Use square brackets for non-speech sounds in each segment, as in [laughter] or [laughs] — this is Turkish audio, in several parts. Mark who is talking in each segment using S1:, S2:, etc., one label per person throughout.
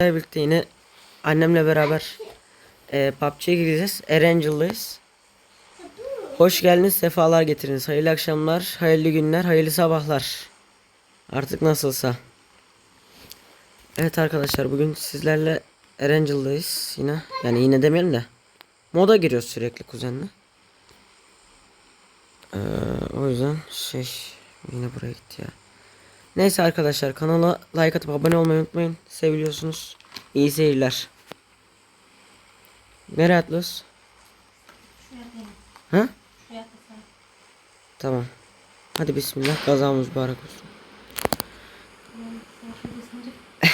S1: birlikte yine annemle beraber e, PUBG'ye gireceğiz. Erangel'dayız. Hoş geldiniz, sefalar getiriniz. Hayırlı akşamlar, hayırlı günler, hayırlı sabahlar. Artık nasılsa. Evet arkadaşlar bugün sizlerle Erangel'dayız yine. Yani yine demeyelim de. Moda giriyoruz sürekli kuzenle. Ee, o yüzden şey yine buraya gitti ya. Neyse arkadaşlar kanala like atıp abone olmayı unutmayın. Seviliyorsunuz. İyi seyirler. Nereye atlıyoruz? Ha? Tamam. Hadi bismillah kazamız mübarek olsun. [laughs]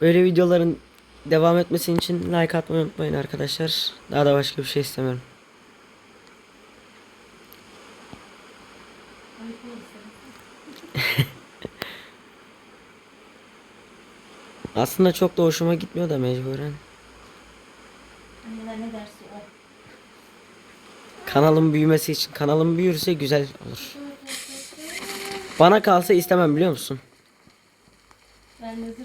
S1: Böyle videoların devam etmesi için like atmayı unutmayın arkadaşlar. Daha da başka bir şey istemiyorum. Aslında çok da hoşuma gitmiyor da mecburen.
S2: Anneler ne derse o.
S1: Kanalın büyümesi için. Kanalım büyürse güzel olur. Bana kalsa istemem biliyor musun?
S2: Ben de zırt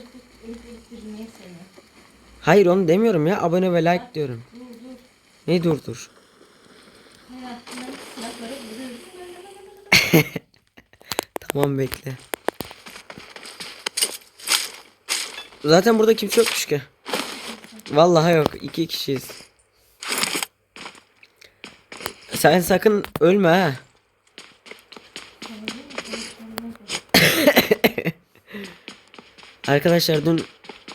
S2: eğittirmeyi seviyorum.
S1: Hayır onu demiyorum ya. Abone ve like diyorum.
S2: Dur dur.
S1: Ne dur dur.
S2: Hayatımda silahları. [laughs]
S1: Tamam bekle. Zaten burada kimse yokmuş ki. Vallahi yok. iki kişiyiz. Sen sakın ölme ha. Arkadaşlar dün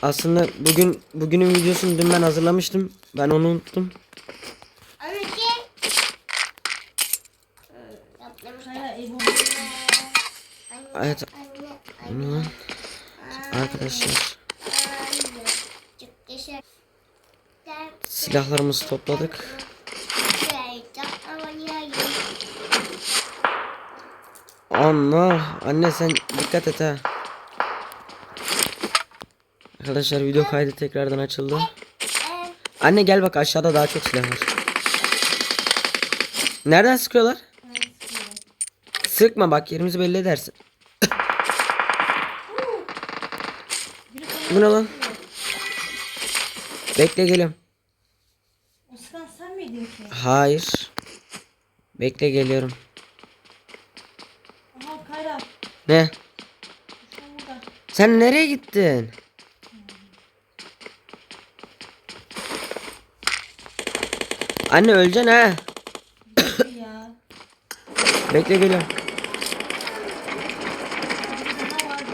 S1: aslında bugün bugünün videosunu dün ben hazırlamıştım. Ben onu unuttum. Evet. Arkadaşlar silahlarımızı topladık. Allah anne sen dikkat et ha. Arkadaşlar video kaydı tekrardan açıldı. Anne gel bak aşağıda daha çok silah var. Nereden sıkıyorlar? Sıkma bak yerimizi belli edersin. Bu ne lan? Bekle geliyorum.
S2: Miydin ki?
S1: Hayır. Bekle geliyorum.
S2: Aha Kayra.
S1: Ne? Sen nereye gittin? Anne öleceksin ha. Bekle geliyorum.
S2: Ne vardı?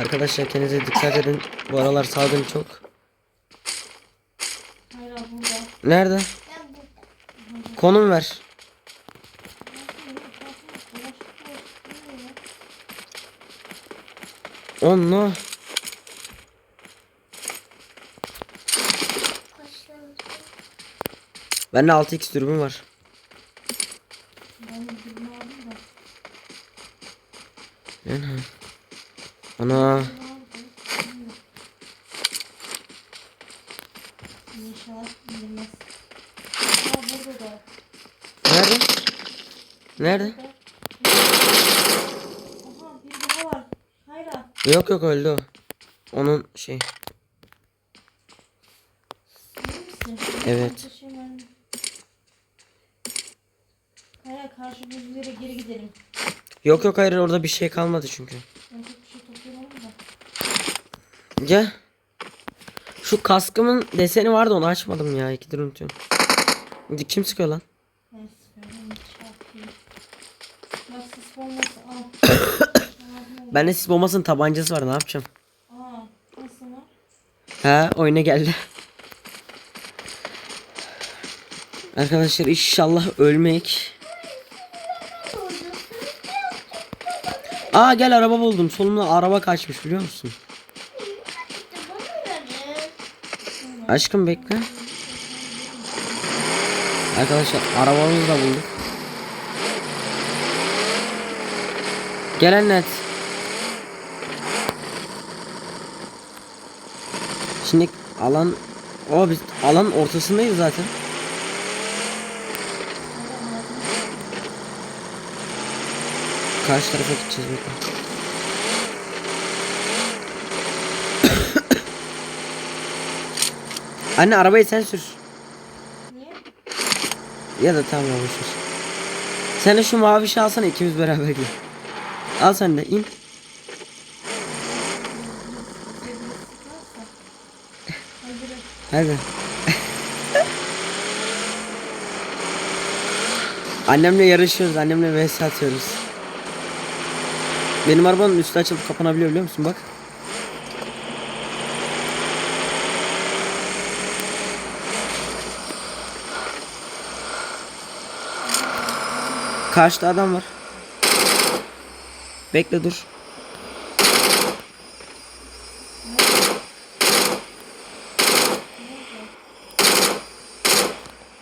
S1: Arkadaşlar kendinize dikkat edin. Bu aralar salgın çok. Nerede? Konum ver. Onlu. Bende 6x dürbün var.
S2: Ben birini aldım da.
S1: Ana. Nerede? Nerede? Yok yok öldü o. Onun şey. Evet.
S2: Kaya karşı buzlara geri gidelim.
S1: Yok yok hayır orada bir şey kalmadı çünkü.
S2: Ben çok bir şey toplayalım da.
S1: Gel. Şu kaskımın deseni vardı onu açmadım ya. İkidir unutuyorum. Kim sıkıyor lan?
S2: Ben sıkıyorum. Bak sis bombası al. [coughs]
S1: Bende sis bombasının tabancası var ne yapacağım?
S2: Aa nasıl?
S1: Ha oyuna geldi. Arkadaşlar inşallah ölmek. Aa gel araba buldum. Solumda araba kaçmış biliyor musun? Aşkım bekle. Arkadaşlar arabamızı da bulduk. Gel annet. Şimdi alan o biz alan ortasındayız zaten. Karşı tarafa gideceğiz bekle. Anne arabayı sen sür.
S2: Niye?
S1: Ya da tamam boş ver. Sen de şu mavi şey alsana ikimiz beraber gidelim. Al sen de in. Hadi. [laughs] Annemle yarışıyoruz. Annemle vs atıyoruz. Benim arabanın üstü açılıp kapanabiliyor biliyor musun? Bak. Karşıda adam var. Bekle dur.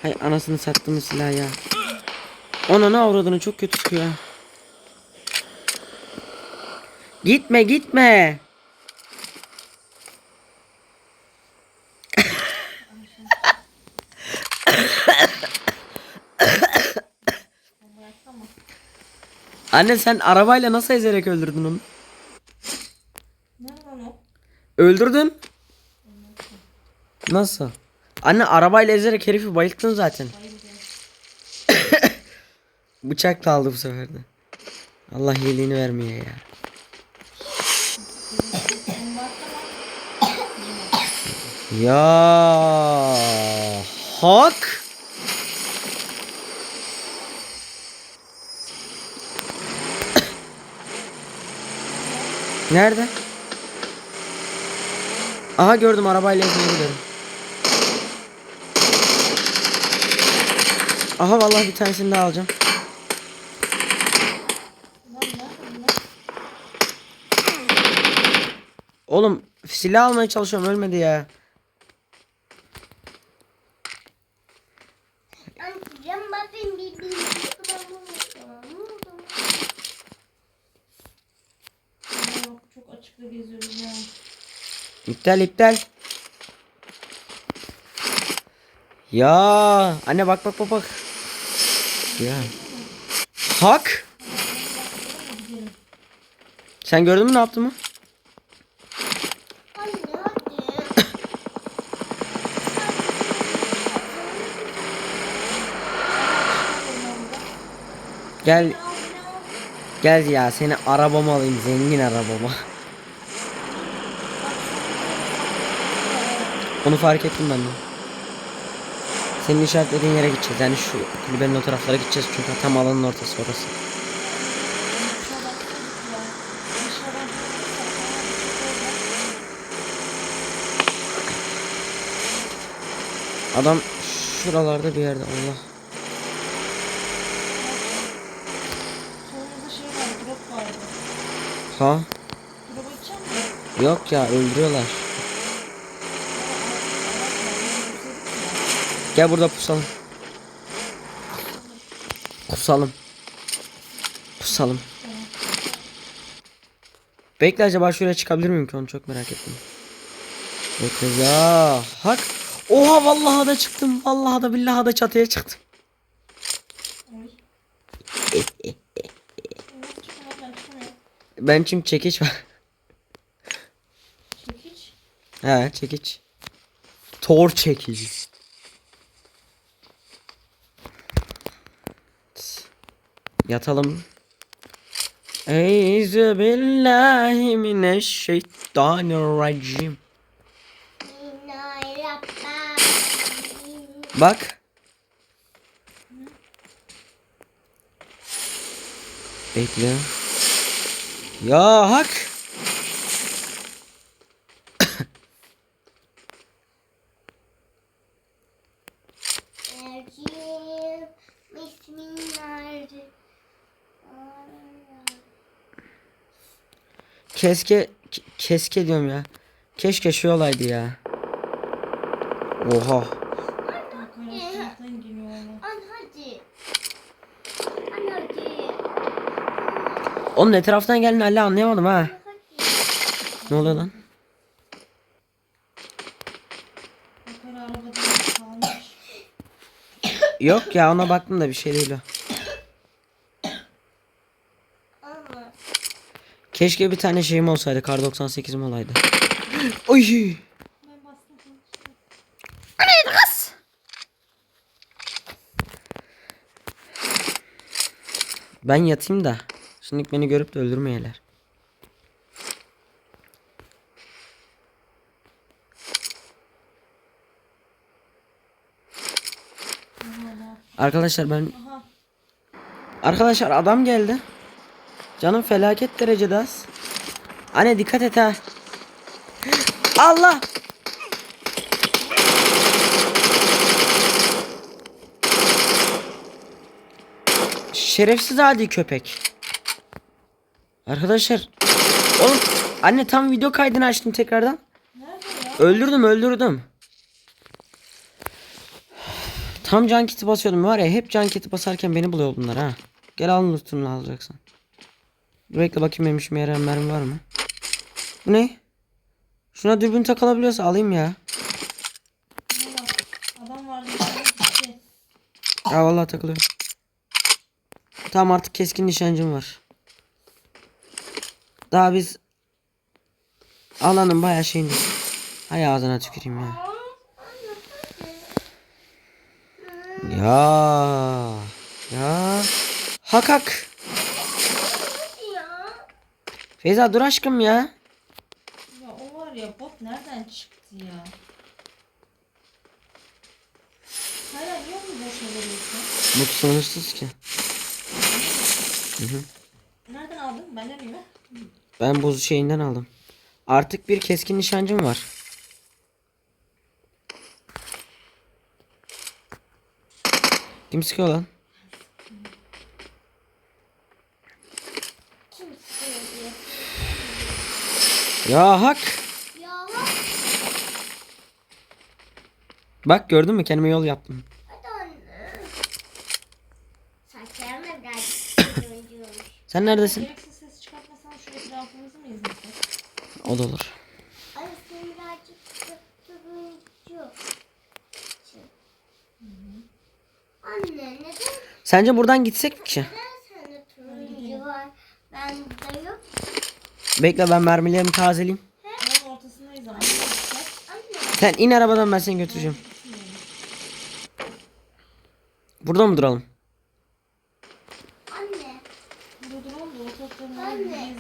S1: Hay anasını sattığımız silah ya. Ona ne avradını çok kötü çıkıyor. Gitme gitme. [laughs] Anne sen arabayla nasıl ezerek öldürdün onu?
S2: Nerede lan o?
S1: Öldürdün. Nasıl? Anne arabayla ezerek herifi bayılttın zaten. [coughs] Bıçak da aldı bu sefer de. Allah iyiliğini vermiyor ya. [coughs] Ya hak. Nerede? Aha gördüm arabayla gidiyorum. Aha vallahi bir tanesini daha alacağım. Oğlum silah almaya çalışıyorum ölmedi ya.
S3: Amcam bakın bir bir
S2: Aa, Yok çok açıkta geziyoruz ya.
S1: İptal iptal. Ya anne bak bak bak bak. Ya. Hak. Sen gördün mü ne?
S3: Anne hadi.
S1: Gel gel ya seni arabama alayım zengin arabama. Onu fark ettim ben de. Senin işaretlediğin yere gideceğiz. Yani şu kulübenin o taraflara gideceğiz çünkü tam alanın ortası orası. Adam şuralarda bir yerde Allah. Ha? Yok ya öldürüyorlar. Gel burada pusalım. Pusalım. Pusalım. Bekle acaba şuraya çıkabilir miyim ki onu çok merak ettim. Bekle ya. Hak. Oha vallahi da çıktım. Vallahi da billahi da çatıya çıktım.
S2: Ben
S1: çünkü çekiç var.
S2: Çekiç.
S1: He çekiç. Tor çekici. Yatalım. Eyzü billahi mineşşeytanirracim. Bak. Bekle. Ya hak. Keşke ke- keşke diyorum ya. Keşke şu olaydı ya. Oha. Onun etraftan geldiğini hala anlayamadım ha. Ne oluyor lan? Yok ya ona baktım da bir şey değil o. Keşke bir tane şeyim olsaydı. Kar 98'im olaydı. [gasps] Oy.
S2: Ben
S1: yatayım da. Şimdi beni görüp de öldürmeyeler. Arkadaşlar ben
S2: Aha.
S1: Arkadaşlar adam geldi. Canım felaket derecede az. Anne dikkat et ha. Allah. Şerefsiz adi köpek. Arkadaşlar. Oğlum anne tam video kaydını açtım tekrardan. Öldürdüm öldürdüm. Tam can kiti basıyordum var ya hep can kiti basarken beni buluyor bunlar ha. Gel al lootunu alacaksın. Dur bekle bakayım benim işime yarayan mermi var mı? Bu ne? Şuna dürbün takılabiliyorsa alayım ya.
S2: Adam vardı.
S1: Ya vallahi takılıyor. Tamam artık keskin nişancım var. Daha biz alanın bayağı şeyinde. Hay ağzına tüküreyim ya. Ya. Ya. Hak hak. Feyza dur aşkım ya.
S2: Ya o var ya bot nereden çıktı ya? Hala niye onu boşa veriyorsun?
S1: Bu sınırsız ki.
S2: Nereden aldın? Benden mi?
S1: Ben buz şeyinden aldım. Artık bir keskin nişancım var. Kim sıkıyor lan?
S3: Kim söylüyor?
S1: Ya hak.
S3: Ya.
S1: Bak gördün mü kendime yol yaptım. [coughs] Sen neredesin? O da olur. Sence buradan gitsek mi ki?
S3: neden sende turuncu var? Bende yok.
S1: Bekle ben mermilerimi tazeleyeyim. Sen in arabadan ben seni götüreceğim. Burada mı duralım?
S3: Anne.
S2: Burada duralım da ortalıklarını
S3: Anne.
S2: gezmeyelim.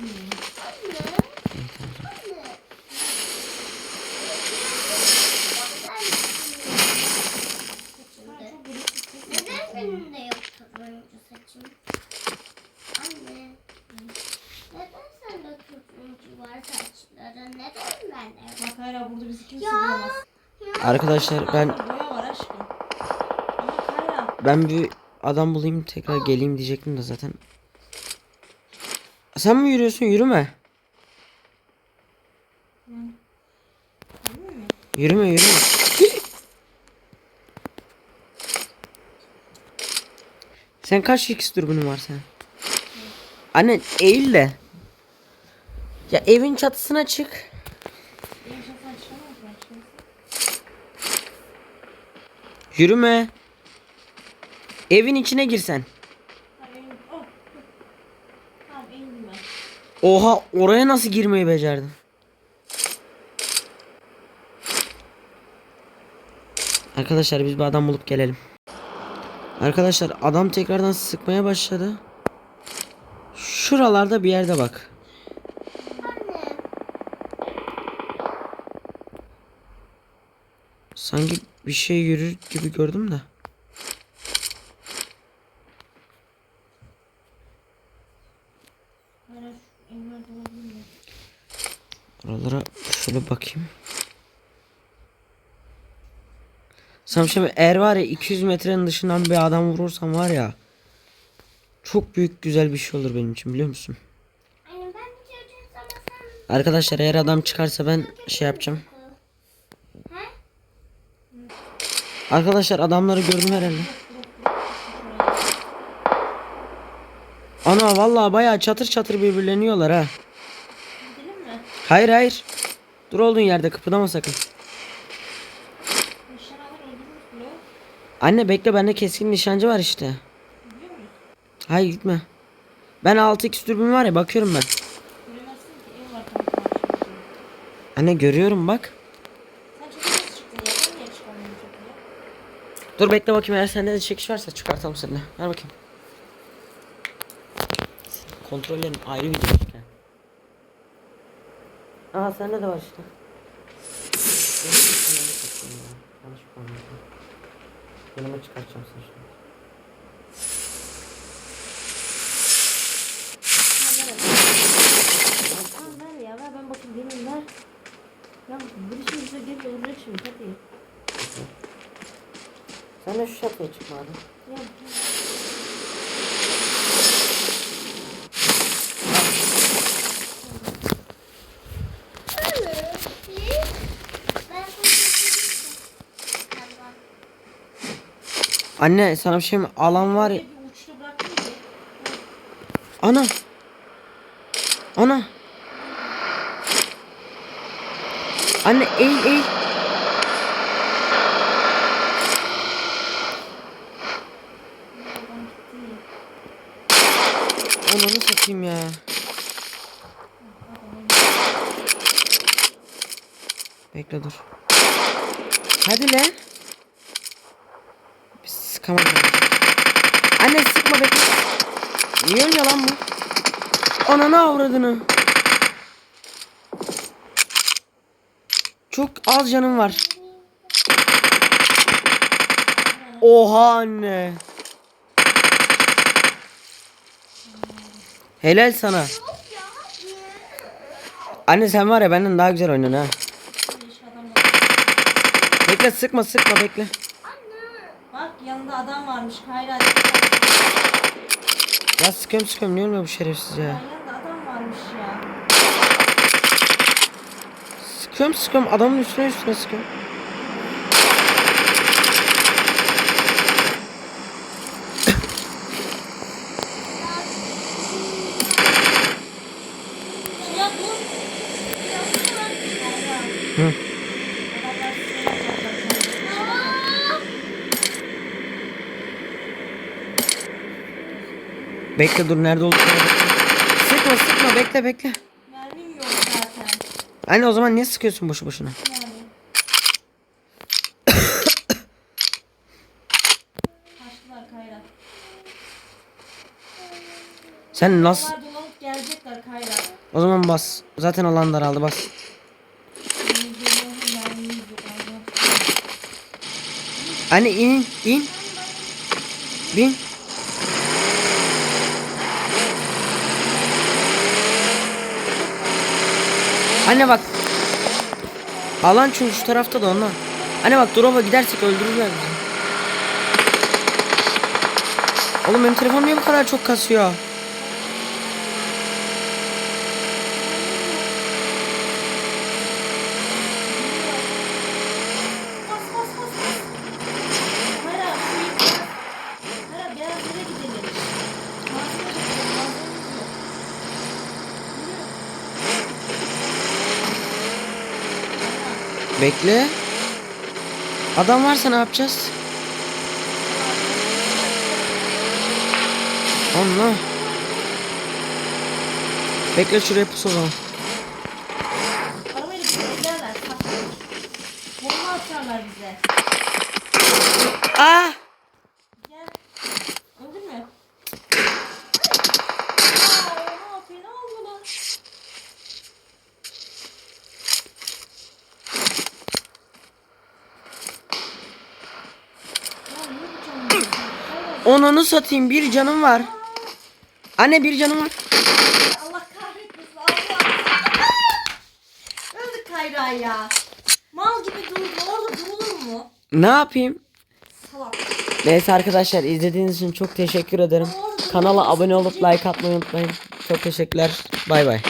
S3: Anne. Anne.
S2: Ben çok gereksiz ses
S3: Neden
S2: yapıyorsun.
S3: benim de yok turuncu saçım? Anne. Neden sende turuncu var saçların? Neden bende yok?
S2: Bak hala burada bizi kimse
S3: Ya.
S2: bulamaz.
S1: Arkadaşlar ben ben bir adam bulayım tekrar geleyim diyecektim de zaten. Sen mi yürüyorsun? Yürüme. Yürüme yürüme. Sen kaç x dürbünün var sen? Anne eğil de. Ya evin çatısına çık.
S2: Benim şasan çıkamaz ben şimdi.
S1: Yürüme. Evin içine girsen.
S2: Oh.
S1: Oha oraya nasıl girmeyi becerdin? Arkadaşlar biz bir adam bulup gelelim. Arkadaşlar adam tekrardan sıkmaya başladı. Şuralarda bir yerde bak. Sanki bir şey yürür gibi gördüm de. Oralara şöyle bakayım. Sam şimdi eğer var ya 200 metrenin dışından bir adam vurursam var ya çok büyük güzel bir şey olur benim için biliyor musun? Arkadaşlar eğer adam çıkarsa ben şey yapacağım.
S3: He?
S1: Arkadaşlar adamları gördüm herhalde. Ana vallahi bayağı çatır çatır birbirleniyorlar ha.
S2: Gidelim mi?
S1: Hayır hayır. Dur olduğun yerde kıpırdama sakın. Anne bekle bende keskin nişancı var işte. Hayır gitme. Ben 6x dürbün var ya bakıyorum ben. Anne görüyorum bak.
S2: Sen çöpe nasıl çıktın ya? Sen niye çıkarmıyorsun çöpü?
S1: Dur bekle bakayım eğer sende de çekiş varsa çıkartalım seninle. Ver bakayım. Kontrollerin ayrı video çeker. Aa sende de var işte. Yanlış koydum. Yanıma çıkartacağım sen şimdi.
S2: Aa ver ya ver ben bakayım benim ver. Ya bir şey bize geri olacak şimdi hadi.
S1: Sen de şu şatoya çıkma hadi.
S2: Ya
S3: Ben Tamam.
S1: Anne sana bir şey mi? Alan var ya. Ana. Ana. Anne eğil eğil.
S2: Babam gitti.
S1: Ananı satayım ya. Bekle dur. Hadi lan. Biz sıkamadım. Anne sıkma bekle. Niye ölüyor lan bu? Ananı avradını. Çok az canım var. Oha anne. Helal sana. Anne sen var ya benden daha güzel oynuyorsun ha. Bekle sıkma sıkma bekle.
S2: Bak yanında adam varmış. Hayra.
S1: Ya sıkıyorum sıkıyorum niye ölmüyor bu şerefsiz. Ya
S2: yanında adam varmış ya.
S1: Sıkıyorum sıkıyorum adamın üstüne üstüne sıkıyorum.
S2: Ya dur. Yapsana lan. Hayra.
S1: Hı.
S2: Adamlar size yapacaklar.
S1: Bekle dur nerede bakayım. Sıkma sıkma bekle bekle.
S2: Mermim yok zaten.
S1: Anne o zaman niye sıkıyorsun boşu boşuna?
S2: Yani. Kaçtılar Kayra.
S1: Sen nasıl?
S2: Onlar dolanıp gelecekler Kayra.
S1: O zaman bas. Zaten alan daraldı bas.
S2: Benim yok.
S1: Anne in in. Bin. Anne bak. Alan çünkü şu tarafta da ondan. Anne bak drop'a gidersek öldürürler bizi. Oğlum benim telefon niye bu kadar çok kasıyor?
S2: Bas bas bas bas. Kayra şu ip bas. Kayra beyaz yere gidelim. Mağazaya gidelim. Mağazamız yok. Kayra.
S1: Bekle. Adam varsa ne yapacağız? Allah. Bekle şuraya pus o zaman.
S2: Arabayla bize giderler. saklanır. Bomba atarlar bize.
S1: Ah!
S2: Gel. Öldün mü? Aa, ne yapıyor? Ne oldu lan? Ya niye bu canım yok? Hayır,
S1: Onunu satayım bir canım var. Anne bir canım var.
S2: Allah kahretmesin. Allah. Öldü Kayra ya. Mal gibi durdu. Orada durulur mu?
S1: Ne yapayım?
S2: Salak.
S1: Neyse arkadaşlar izlediğiniz için çok teşekkür ederim. Kanala abone olup like atmayı unutmayın. Çok teşekkürler. Bay.
S2: Bay